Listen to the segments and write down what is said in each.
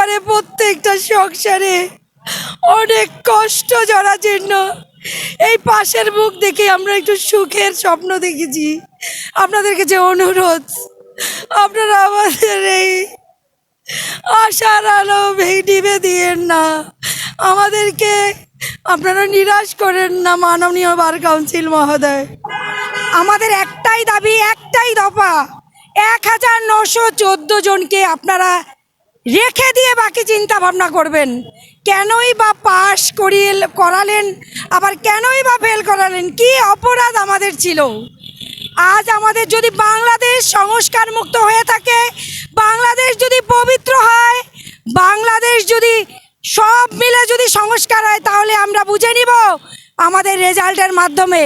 পরিবারে প্রত্যেকটা সংসারে অনেক কষ্ট জন্য এই পাশের মুখ দেখে আমরা একটু সুখের স্বপ্ন দেখেছি। আপনাদের কাছে অনুরোধ, আপনারা আমাদের এই আশার আলো নিভে দিয়েন না। আমাদেরকে আপনারা নিরাশ করেন না, মাননীয় বার কাউন্সিল মহোদয়। আমাদের একটাই দাবি, একটাই দফা, এক হাজার নশো চোদ্দ জনকে আপনারা রেখে দিয়ে বাকি চিন্তা ভাবনা করবেন। কেনই বা পাশ করিয়ে করালেন, আবার কেনই বা ফেল করালেন, কি অপরাধ আমাদের ছিল? আজ আমাদের যদি বাংলাদেশ সংস্কার মুক্ত হয়ে থাকে, বাংলাদেশ যদি পবিত্র হয়, বাংলাদেশ যদি সব মিলে যদি সংস্কার হয়, তাহলে আমরা বুঝে নিব আমাদের রেজাল্টের মাধ্যমে।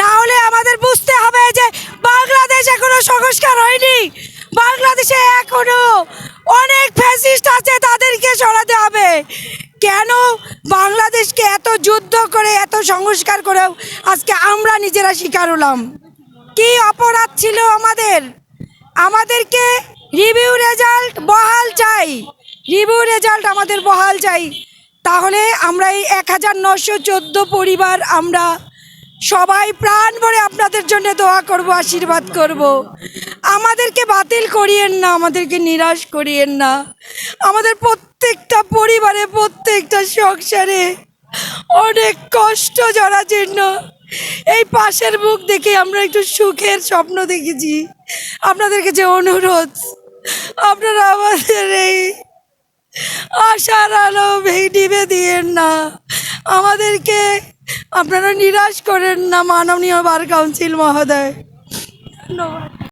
না হলে আমাদের বুঝতে হবে যে বাংলাদেশ এখনও সংস্কার হয়নি। বাংলাদেশে এখনও কেন বাংলাদেশকে এত যুদ্ধ করে, এত সংস্কার করেও আজকে আমরা নিজেরা শিকার হলাম? কি অপরাধ ছিল আমাদের? আমাদেরকে রিভিউ রেজাল্ট বহাল চাই। রিভিউ রেজাল্ট আমাদের বহাল চাই। তাহলে আমরা এই এক হাজার নশো চোদ্দ পরিবার আমরা সবাই প্রাণ ভরে আপনাদের জন্য দোয়া করব, আশীর্বাদ করব। আমাদেরকে বাতিল করিয়েন না, আমাদেরকে নিরাশ করিয়েন না। আমাদের প্রত্যেকটা পরিবারে প্রত্যেকটা সংসারে অনেক কষ্ট জন্য এই পাশের মুখ দেখে আমরা একটু সুখের স্বপ্ন দেখেছি। আপনাদের কাছে অনুরোধ, আপনারা আমাদের এই আশার আলো নিভে দিয়েন না। আমাদেরকে আপনারা নিরাশ করেন না, মাননীয় বার কাউন্সিল মহোদয়। ধন্যবাদ।